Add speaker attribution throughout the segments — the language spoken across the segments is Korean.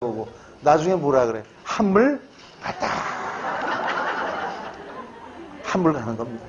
Speaker 1: 거고 나중에 뭐라 그래? 한물 갔다. 한물 가는 겁니다.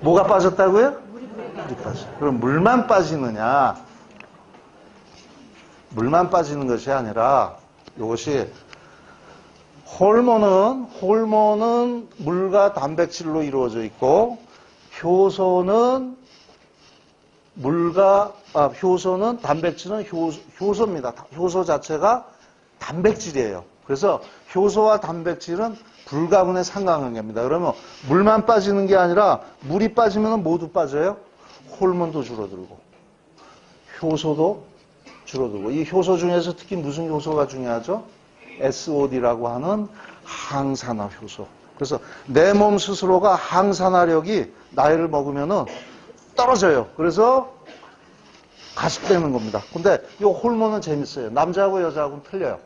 Speaker 1: 뭐가 빠졌다고요? 물이 빠져. 그럼 물만 빠지느냐? 물만 빠지는 것이 아니라 이것이 호르몬은 호르몬은 물과 단백질로 이루어져 있고 효소는 물과 아, 효소는 단백질은 효, 효소입니다. 효소 자체가 단백질이에요. 그래서 효소와 단백질은 불가분의 상관관계입니다. 그러면 물만 빠지는 게 아니라 물이 빠지면 모두 빠져요. 호르몬도 줄어들고 효소도 줄어들고 이 효소 중에서 특히 무슨 효소가 중요하죠? SOD라고 하는 항산화 효소. 그래서 내 몸 스스로가 항산화력이 나이를 먹으면은 떨어져요. 그래서 가식되는 겁니다. 근데 이 호르몬은 재밌어요. 남자하고 여자하고는 틀려요.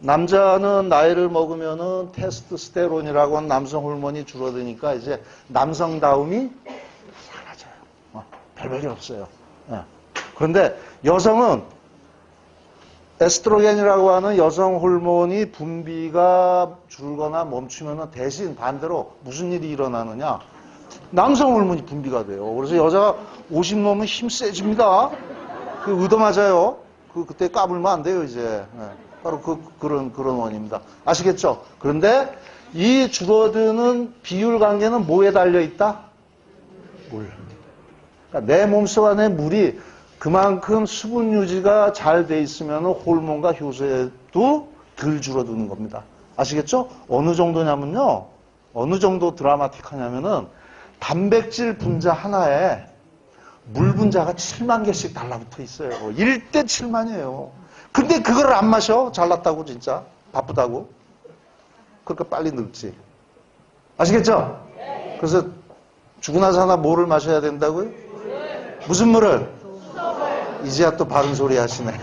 Speaker 1: 남자는 나이를 먹으면은 테스토스테론이라고 하는 남성 호르몬이 줄어드니까 이제 남성다움이 사라져요. 어, 별별이 없어요. 예. 그런데 여성은 에스트로겐이라고 하는 여성 호르몬이 분비가 줄거나 멈추면 대신 반대로 무슨 일이 일어나느냐. 남성 호르몬이 분비가 돼요. 그래서 여자가 50 넘으면 힘 세집니다. 그 의도 맞아요. 그, 그때 까불면 안 돼요, 이제. 네. 바로 그, 그런, 그런 원입니다. 아시겠죠? 그런데 이 줄어드는 비율 관계는 뭐에 달려 있다? 물. 그러니까 내 몸속 안에 물이 그만큼 수분 유지가 잘 돼 있으면 호르몬과 효소에도 덜 줄어드는 겁니다. 아시겠죠? 어느 정도냐면요. 어느 정도 드라마틱하냐면은 단백질 분자 하나에 물 분자가 7만 개씩 달라붙어 있어요. 1대 7만이에요. 근데 그걸 안 마셔? 잘났다고 진짜. 바쁘다고. 그러니까 빨리 늙지. 아시겠죠? 그래서 죽고 나서 하나 뭐를 마셔야 된다고요? 무슨 물을? 이제야 또 바른 소리 하시네.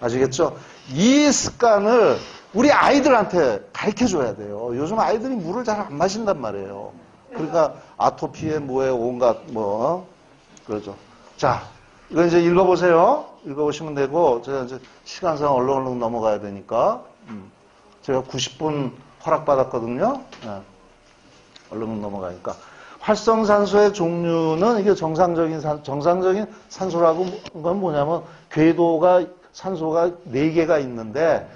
Speaker 1: 아시겠죠? 이 습관을 우리 아이들한테 가르쳐 줘야 돼요. 요즘 아이들이 물을 잘 안 마신단 말이에요. 그러니까 아토피에 뭐에 온갖 뭐 그러죠. 자, 이거 이제 읽어보세요. 읽어보시면 되고 제가 이제 시간상 얼른 얼른 넘어가야 되니까 음. 제가 90분 허락받았거든요. 네. 얼른 넘어가니까 활성산소의 종류는 이게 정상적인 산, 정상적인 산소라고 건 뭐냐면 궤도가 산소가 4개가 있는데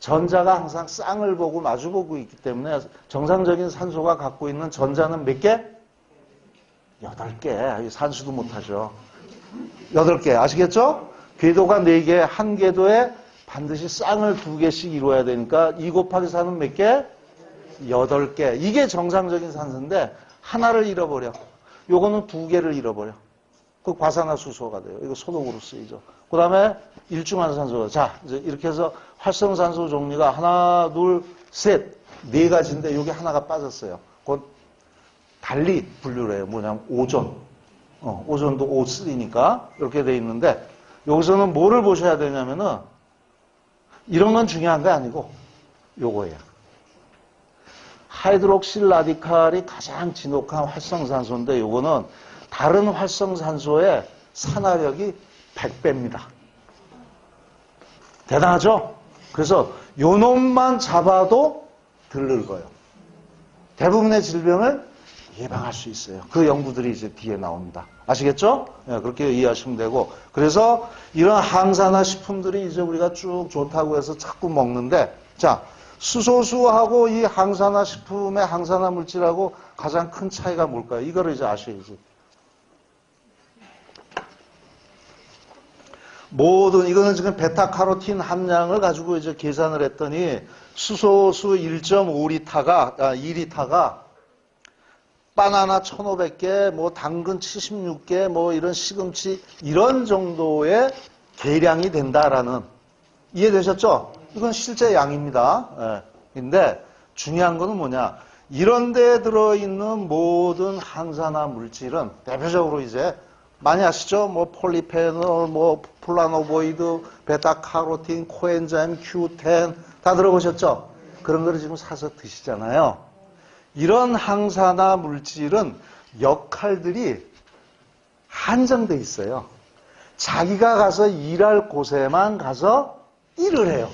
Speaker 1: 전자가 항상 쌍을 보고 마주 보고 있기 때문에 정상적인 산소가 갖고 있는 전자는 몇 개? 8개. 산수도 못 하죠. 8개. 아시겠죠? 궤도가 4개, 한 궤도에 반드시 쌍을 2개씩 이루어야 되니까 2 곱하기 4는 몇 개? 8개. 이게 정상적인 산소인데 하나를 잃어버려. 요거는 두 개를 잃어버려. 그 과산화수소가 돼요. 이거 소독으로 쓰이죠. 그 다음에 일중환산소. 자, 이제 이렇게 해서 활성산소 종류가 하나, 둘, 셋, 네 가지인데 여기 하나가 빠졌어요. 곧 달리 분류를 해요. 뭐냐면 오존. 어, 오존도 O3니까 이렇게 돼 있는데 여기서는 뭐를 보셔야 되냐면은 이런 건 중요한 게 아니고 요거예요. 하이드록실 라디칼이 가장 진혹한 활성산소인데 요거는 다른 활성산소의 산화력이 100배입니다. 대단하죠? 그래서 요 놈만 잡아도 덜 늙어요. 대부분의 질병을 예방할 수 있어요. 그 연구들이 이제 뒤에 나옵니다. 아시겠죠? 네, 그렇게 이해하시면 되고. 그래서 이런 항산화 식품들이 이제 우리가 쭉 좋다고 해서 자꾸 먹는데, 자, 수소수하고 이 항산화 식품의 항산화 물질하고 가장 큰 차이가 뭘까요? 이거를 이제 아셔야지. 모든 이거는 지금 베타카로틴 함량을 가지고 이제 계산을 했더니 수소수 1.5리터가 아, 2리터가 바나나 1,500개, 뭐 당근 76개, 뭐 이런 시금치 이런 정도의 계량이 된다라는 이해되셨죠? 이건 실제 양입니다. 예. 근데 중요한 거는 뭐냐? 이런 데 들어있는 모든 항산화 물질은 대표적으로 이제 많이 아시죠? 뭐 폴리페놀, 뭐 플라노보이드, 베타카로틴, 코엔자임, Q10 다 들어보셨죠? 그런 거를 지금 사서 드시잖아요. 이런 항산화 물질은 역할들이 한정돼 있어요. 자기가 가서 일할 곳에만 가서 1을 해요.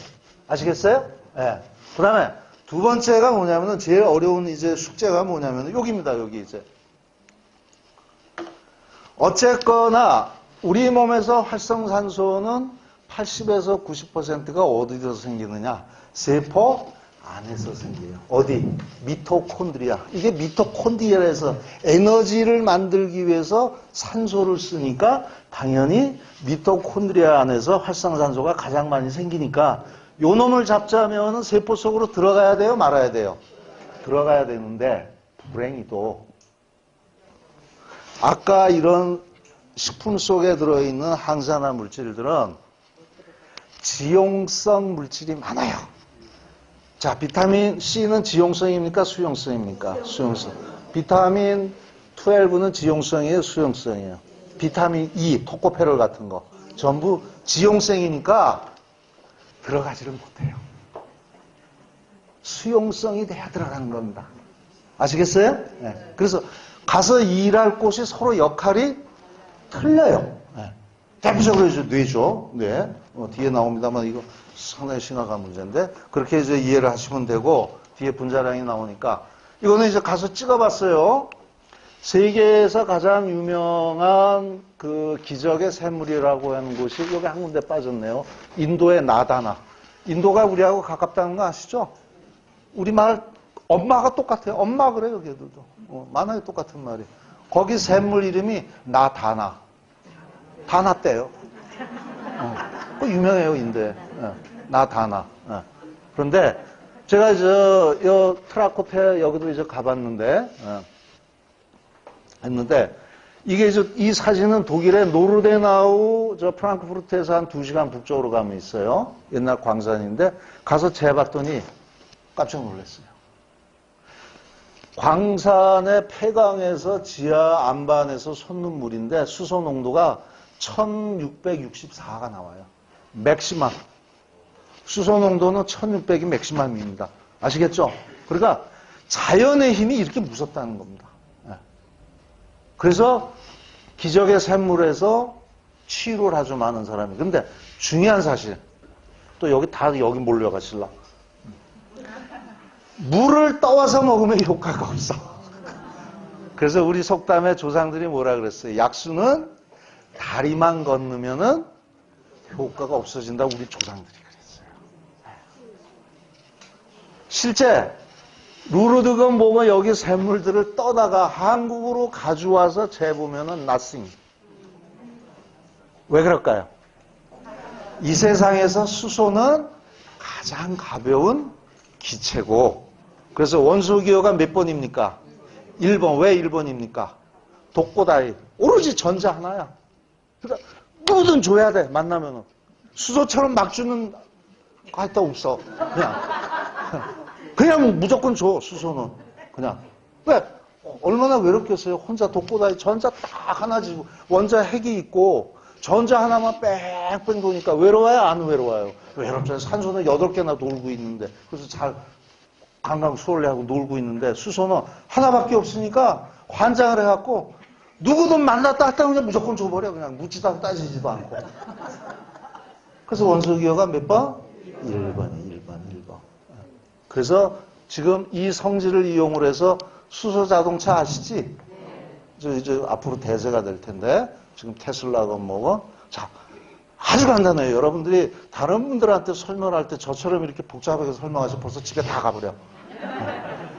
Speaker 1: 아시겠어요? 예. 그 다음에 두 번째가 뭐냐면은 제일 어려운 이제 숙제가 뭐냐면은 여기입니다. 여기 이제. 어쨌거나 우리 몸에서 활성산소는 80에서 90%가 어디서 생기느냐? 세포 안에서 생겨요. 어디? 미토콘드리아. 이게 미토콘드리아에서 에너지를 만들기 위해서 산소를 쓰니까 당연히 미토콘드리아 안에서 활성산소가 가장 많이 생기니까 요 놈을 잡자면 세포 속으로 들어가야 돼요? 말아야 돼요? 들어가야 되는데 불행히도 아까 이런 식품 속에 들어있는 항산화 물질들은 지용성 물질이 많아요. 자, 비타민 C는 지용성입니까? 수용성입니까? 수용성. 비타민 12는 지용성이에요? 수용성이에요? 비타민 E, 토코페롤 같은 거. 전부 지용성이니까 들어가지를 못해요. 수용성이 돼야 들어가는 겁니다. 아시겠어요? 네. 그래서 가서 일할 곳이 서로 역할이 틀려요. 네. 대표적으로 뇌죠. 뇌. 어, 뒤에 나옵니다만 이거 상당히 심각한 문제인데 그렇게 이제 이해를 하시면 되고 뒤에 분자량이 나오니까 이거는 이제 가서 찍어봤어요. 세계에서 가장 유명한 그 기적의 샘물이라고 하는 곳이 여기 한 군데 빠졌네요. 인도의 나다나. 인도가 우리하고 가깝다는 거 아시죠? 우리말 엄마가 똑같아요. 엄마 그래요, 걔들도. 어, 만화에 똑같은 말이. 거기 샘물 이름이 나다나. 다나 때요. 어, 그 유명해요, 인도에. 어, 나다나. 어. 그런데 제가 저, 여 트라코테 여기도 이제 가봤는데, 어, 했는데, 이게 저, 이 사진은 독일의 노르데나우 저 프랑크푸르트에서 한 2시간 북쪽으로 가면 있어요. 옛날 광산인데 가서 재봤더니 깜짝 놀랐어요. 광산의 폐광에서 지하 안반에서 솟는 물인데 수소 농도가 1664가 나와요. 맥시멈. 수소 농도는 1600이 맥시멈입니다. 아시겠죠? 그러니까 자연의 힘이 이렇게 무섭다는 겁니다. 예. 그래서 기적의 샘물에서 치유를 아주 많은 사람이. 근데 중요한 사실. 또 여기 다 여기 몰려가실라. 물을 떠와서 먹으면 효과가 없어. 그래서 우리 속담에 조상들이 뭐라 그랬어요? 약수는 다리만 건너면은 효과가 없어진다. 우리 조상들이 그랬어요. 실제 루르드건 보면 여기 샘물들을 떠다가 한국으로 가져와서 재보면은 nothing. 왜 그럴까요? 이 세상에서 수소는 가장 가벼운 기체고 그래서 원소 기호가 몇 번입니까? 1번. 왜 1번입니까? 독고다이. 오로지 전자 하나야. 그러니까 뭐든 줘야 돼. 만나면은. 수소처럼 막 주는 거 하여튼 없어. 그냥. 그냥 무조건 줘. 수소는. 그냥. 왜? 얼마나 외롭겠어요. 혼자 독고다이 전자 딱 하나 지고 원자 핵이 있고 전자 하나만 뺑뺑 도니까 외로워요? 안 외로워요? 외롭잖아요. 산소는 8개나 돌고 있는데. 그래서 잘 관광 수월래하고 놀고 있는데 수소는 하나밖에 없으니까 환장을 해갖고 누구든 만났다 했다 그냥 무조건 줘버려. 그냥 묻지도 않고 따지지도 않고. 그래서 원소기호가 몇 번? 1번이 1번, 1번. 그래서 지금 이 성질을 이용을 해서 수소 자동차 아시지? 저 이제 앞으로 대세가 될 텐데 지금 테슬라가 뭐고 자 아주 간단해요. 여러분들이 다른 분들한테 설명할 때 저처럼 이렇게 복잡하게 설명하셔 벌써 집에 다 가버려.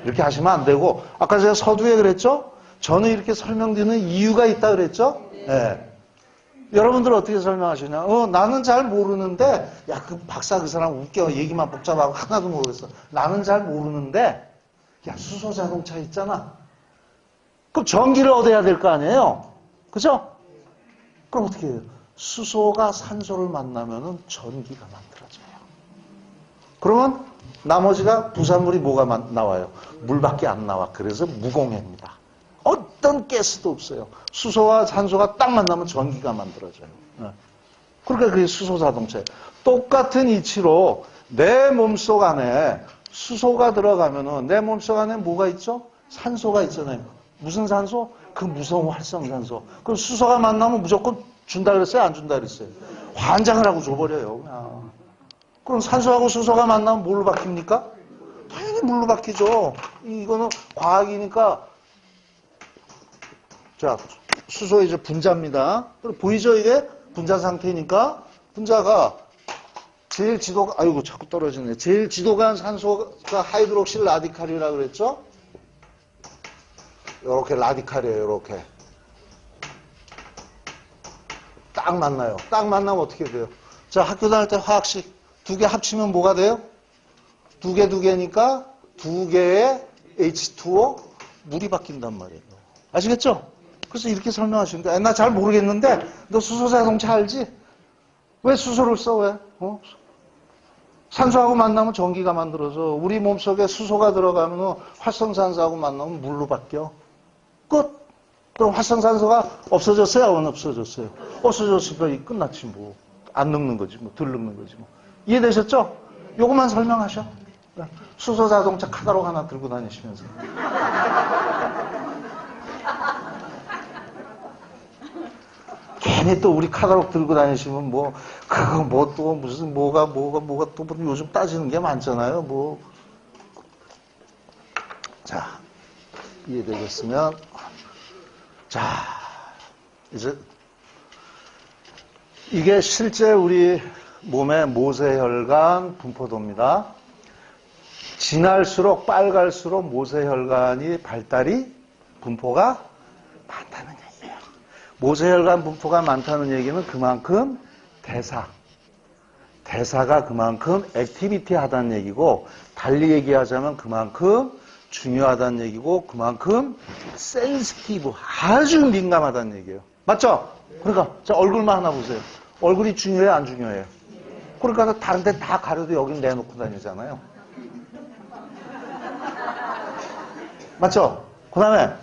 Speaker 1: 이렇게 하시면 안 되고 아까 제가 서두에 그랬죠? 저는 이렇게 설명드리는 이유가 있다 그랬죠? 네. 여러분들 어떻게 설명하시냐? 어, 나는 잘 모르는데, 야, 그 박사 그 사람 웃겨. 얘기만 복잡하고 하나도 모르겠어. 나는 잘 모르는데, 야, 수소 자동차 있잖아. 그럼 전기를 얻어야 될 거 아니에요? 그죠? 그럼 어떻게 해요? 수소가 산소를 만나면은 전기가 만들어져요. 그러면 나머지가 부산물이 뭐가 만- 나와요? 물밖에 안 나와. 그래서 무공해입니다. 어떤 가스도 없어요. 수소와 산소가 딱 만나면 전기가 만들어져요. 예. 그러니까 그게 수소 자동차예요. 똑같은 이치로 내 몸속 안에 수소가 들어가면은 내 몸속 안에 뭐가 있죠? 산소가 있잖아요. 무슨 산소? 그 무서운 활성산소. 그럼 수소가 만나면 무조건 준다 그랬어요? 안 준다 그랬어요? 환장을 하고 줘버려요. 그냥. 그럼 산소하고 수소가 만나면 뭘로 바뀝니까? 당연히 물로 바뀌죠. 이거는 과학이니까. 자, 수소 이제 분자입니다. 그리고 보이죠, 이게? 분자 상태니까. 분자가 제일 지도가, 아이고, 자꾸 떨어지네. 제일 지도간 산소가 하이드록실 라디칼이라고 그랬죠? 요렇게 라디칼이에요, 요렇게. 딱 만나요. 딱 만나면 어떻게 돼요? 자, 학교 다닐 때 화학식 두 개 합치면 뭐가 돼요? 두 개, 두 개니까 두 개의 H2O 물이 바뀐단 말이에요. 아시겠죠? 그래서 이렇게 설명하시는 거야. 나 잘 모르겠는데 너 수소 자동차 알지? 왜 수소를 써? 왜? 어? 산소하고 만나면 전기가 만들어서 우리 몸속에 수소가 들어가면 활성산소하고 만나면 물로 바뀌어. 끝. 그럼 활성산소가 없어졌어요? 안 없어졌어요? 없어졌으니까 끝났지 뭐. 안 늙는 거지 뭐. 덜 늙는 거지 뭐. 이해되셨죠? 요것만 설명하셔. 수소 자동차 카다로 하나 들고 다니시면서. 괜히 또 우리 카다록 들고 다니시면 뭐, 그거 뭐 또 무슨 뭐가 뭐가 뭐가 또 요즘 따지는 게 많잖아요. 뭐. 자, 이해되겠으면. 자, 이제 이게 실제 우리 몸의 모세혈관 분포도입니다. 진할수록 빨갈수록 모세혈관이 발달이 분포가. 모세혈관 분포가 많다는 얘기는 그만큼 대사, 대사가 그만큼 액티비티 하다는 얘기고 달리 얘기하자면 그만큼 중요하다는 얘기고 그만큼 센스티브 아주 민감하다는 얘기예요. 맞죠? 그러니까 자 얼굴만 하나 보세요. 얼굴이 중요해요, 안 중요해요? 그러니까 다른 데 다 가려도 여긴 내놓고 다니잖아요. 맞죠? 그 다음에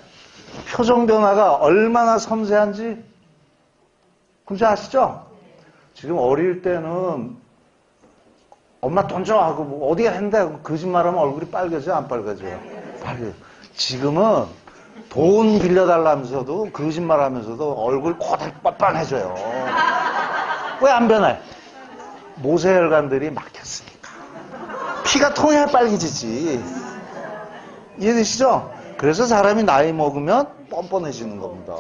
Speaker 1: 표정 변화가 얼마나 섬세한지 군지 아시죠? 지금 어릴 때는 엄마 돈 줘 하고 뭐 어디가 했는데 거짓말하면 얼굴이 빨개져요 안 빨개져요? 빨개요. 지금은 돈 빌려달라면서도 거짓말하면서도 얼굴 코들 뻔뻔해져요. 왜 안 변해? 모세혈관들이 막혔으니까. 피가 통해야 빨개지지. 이해되시죠? 그래서 사람이 나이 먹으면 뻔뻔해지는 겁니다.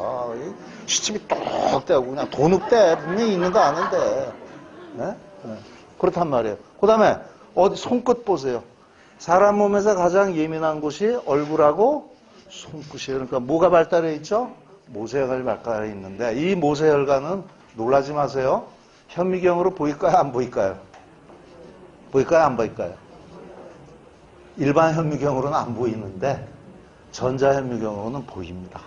Speaker 1: 시침이 똑 떼고 그냥 도둑대 분명히 있는 거 아는데. 네? 네. 그렇단 말이에요. 그 다음에 어디 손끝 보세요. 사람 몸에서 가장 예민한 곳이 얼굴하고 손끝이에요. 그러니까 뭐가 발달해 있죠? 모세혈관이 발달해 있는데 이 모세혈관은 놀라지 마세요. 현미경으로 보일까요? 안 보일까요? 보일까요? 안 보일까요? 일반 현미경으로는 안 보이는데 전자현미경으로는 보입니다.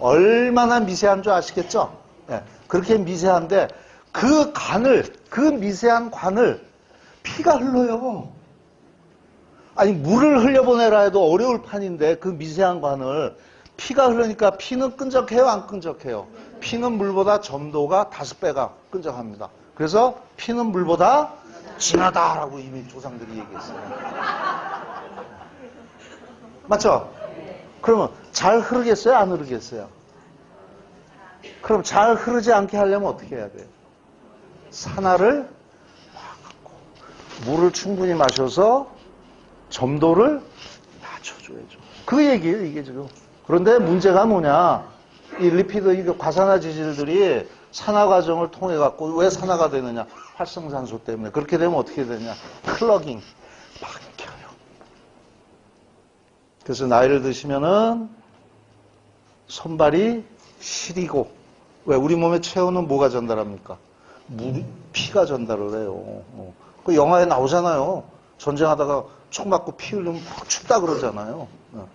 Speaker 1: 얼마나 미세한 줄 아시겠죠? 예, 그렇게 미세한데 그 관을 그 미세한 관을 피가 흘러요. 아니 물을 흘려보내라 해도 어려울 판인데 그 미세한 관을 피가 흐르니까 피는 끈적해요, 안 끈적해요? 피는 물보다 점도가 다섯 배가 끈적합니다. 그래서 피는 물보다 진하다라고 이미 조상들이 얘기했어요. 맞죠? 그러면 잘 흐르겠어요? 안 흐르겠어요? 그럼 잘 흐르지 않게 하려면 어떻게 해야 돼요? 산화를 놔갖고 물을 충분히 마셔서 점도를 낮춰줘야죠. 그 얘기예요, 이게 지금. 그런데 문제가 뭐냐? 이 리피드, 이 과산화 지질들이 산화 과정을 통해 갖고 왜 산화가 되느냐? 활성산소 때문에. 그렇게 되면 어떻게 되냐? 클러깅. 막혀요. 그래서 나이를 드시면은 손발이 시리고 왜 우리 몸에 체온은 뭐가 전달합니까? 물, 피가 전달을 해요. 어. 그 영화에 나오잖아요. 전쟁하다가 총 맞고 피 흘리면 막 춥다 그러잖아요. 어.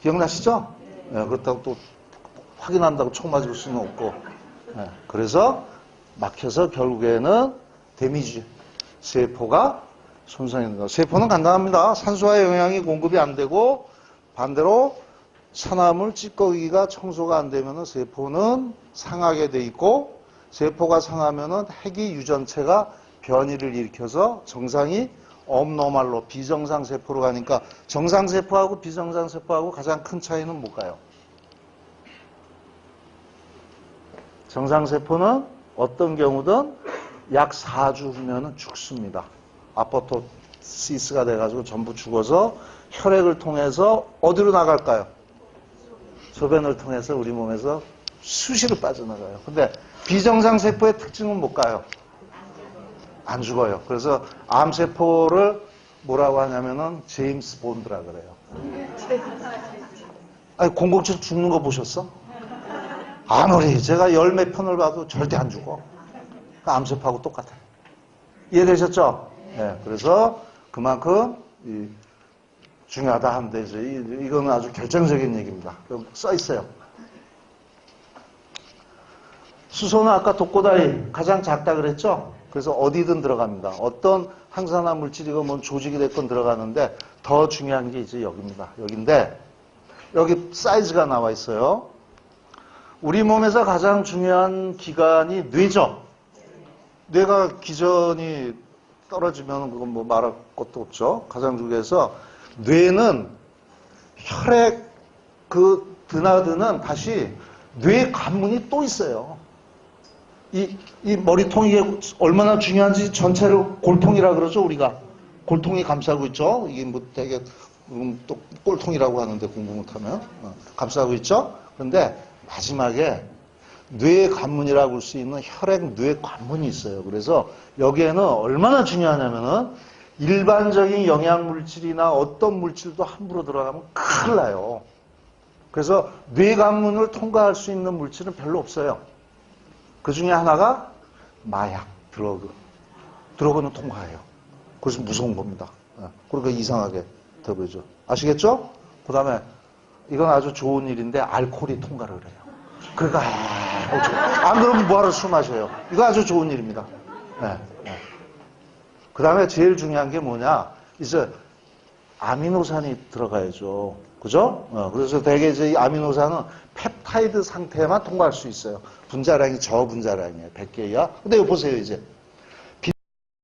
Speaker 1: 기억나시죠? 예, 그렇다고 또 확인한다고 총 맞을 수는 없고. 예, 그래서 막혀서 결국에는 데미지 세포가 손상이 된다. 세포는 간단합니다. 산소와 영양이 공급이 안 되고 반대로 산화물 찌꺼기가 청소가 안 되면 세포는 상하게 돼 있고 세포가 상하면은 핵이 유전체가 변이를 일으켜서 정상이 업노말로 비정상 세포로 가니까 정상 세포하고 비정상 세포하고 가장 큰 차이는 뭘까요? 정상 세포는 어떤 경우든 약 4주 후면은 죽습니다. 아포토시스가 돼가지고 전부 죽어서 혈액을 통해서 어디로 나갈까요? 소변을 통해서 우리 몸에서 수시로 빠져나가요. 근데 비정상 세포의 특징은 못 가요. 안 죽어요. 그래서 암세포를 뭐라고 하냐면은 제임스 본드라 그래요. 아니, 007 죽는 거 보셨어? 아무리 제가 열 몇 편을 봐도 절대 안 죽어. 그 암세포하고 똑같아요. 이해되셨죠? 네, 그래서 그만큼 이 중요하다 하면 되죠. 이, 이거는 아주 결정적인 얘기입니다. 여기 써 있어요. 수소는 아까 독고다이 가장 작다 그랬죠? 그래서 어디든 들어갑니다. 어떤 항산화 물질이건 뭔 조직이 됐건 들어가는데 더 중요한 게 이제 여기입니다. 여기인데 여기 사이즈가 나와 있어요. 우리 몸에서 가장 중요한 기관이 뇌죠. 뇌가 기전이 떨어지면 그건 뭐 말할 것도 없죠. 중요해서 뇌는 혈액 그 드나드는 다시 뇌 관문이 또 있어요. 이, 이 머리통 이게 얼마나 중요한지 전체를 골통이라 그러죠, 우리가. 골통이 감싸고 있죠. 이게 뭐 되게, 음, 또 꼴통이라고 하는데 못하면. 어, 감싸고 있죠. 그런데 마지막에 뇌 관문이라고 할수 있는 혈액 뇌 관문이 있어요. 그래서 여기에는 얼마나 중요하냐면은 일반적인 영양 물질이나 어떤 물질도 함부로 들어가면 큰일 나요. 그래서 뇌 관문을 통과할 수 있는 물질은 별로 없어요. 그 중에 하나가 마약, 드러그. 드러그는 통과해요. 그래서 무서운 겁니다. 예. 그러니까 이상하게 더 보이죠. 아시겠죠? 그 다음에 이건 아주 좋은 일인데 알코올이 통과를 해요. 그러니까 아, 안 그러면 뭐하러 술 마셔요. 이거 아주 좋은 일입니다. 그 다음에 제일 중요한 게 뭐냐? 이제 아미노산이 들어가야죠. 그죠? 어, 그래서 대개 이제 이 아미노산은 펩타이드 상태만 통과할 수 있어요. 분자량이 저분자량이에요. 100개 이하. 근데 이거 보세요, 이제.